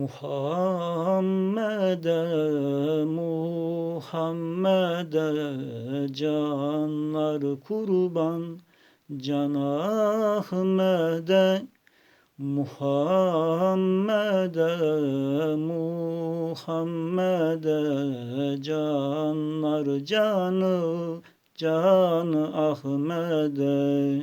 Muhammed'e Muhammed'e canlar kurban Can Ahmet'e Muhammed'e Muhammed'e canlar canı can Ahmet'e.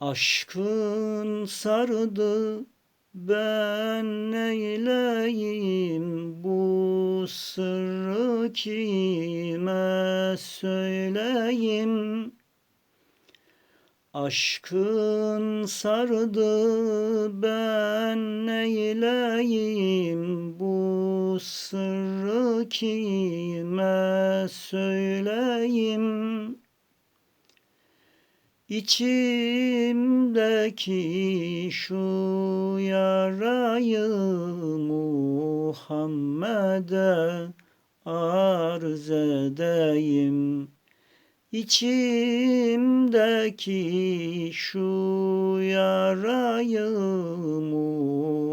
Aşkın sardı ben neyleyim bu sırrı kime söyleyim? Aşkın sardı ben neyleyim bu sırrı kime söyleyim İçimdeki şu yarayı Muhammed'e arz edeyim. İçimdeki şu yarayı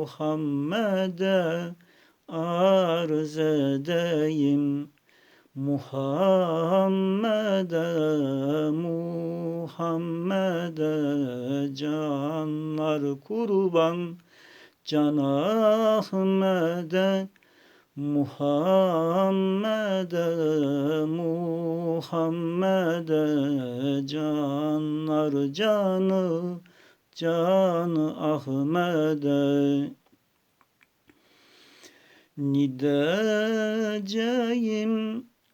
Muhammed'e arz edeyim. Muhammed'e Muhammed'e canlar kurban Can Ahmet'e Muhammed'e Muhammed'e canlar canı Can Ahmet'e. Nideceğim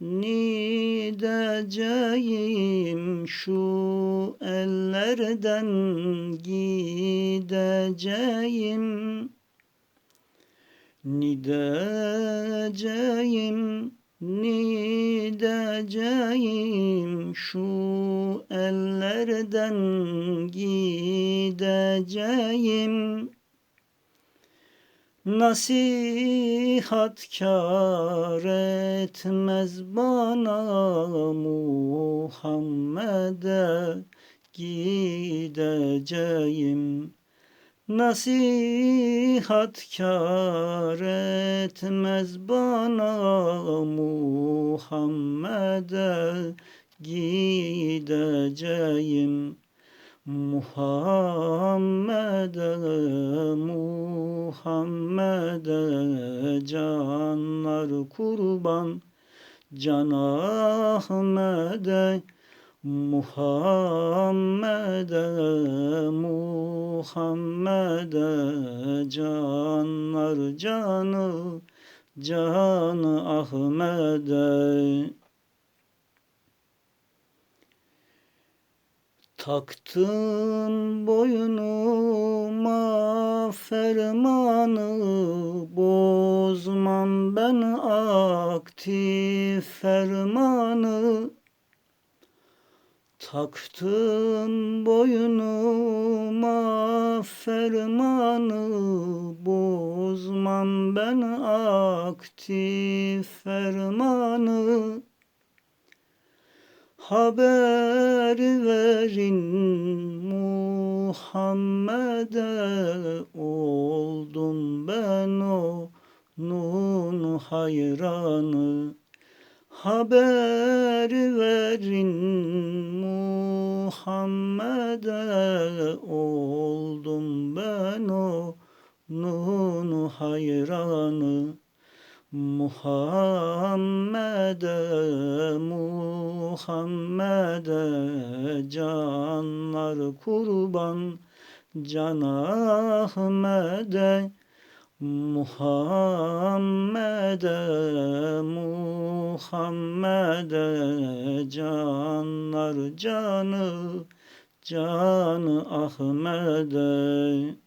Nideceğim şu ellerden gideceğim. Nideceğim Nideceğim şu ellerden gideceğim Nasihat kar etmez bana Muhammed'e gideceğim. Nasihat kar etmez bana Muhammed'e gideceğim. Muhammed'e Muhammed'e canlar kurban. Can Ahmet'e Muhammed'e Muhammed'e canlar canı. Can Ahmet'e Taktım boynuma fermanı Bozmam ben aktif fermanı. Taktım boynuma fermanı Bozmam ben aktif fermanı Haber verin Muhammed'e oldum ben o nun hayranı. Haber verin Muhammed'e oldum ben o nun hayranı Muhammed'e Muhammed'e canlar kurban Can Ahmet'e Muhammed'e Muhammed'e canlar canı Can Ahmet'e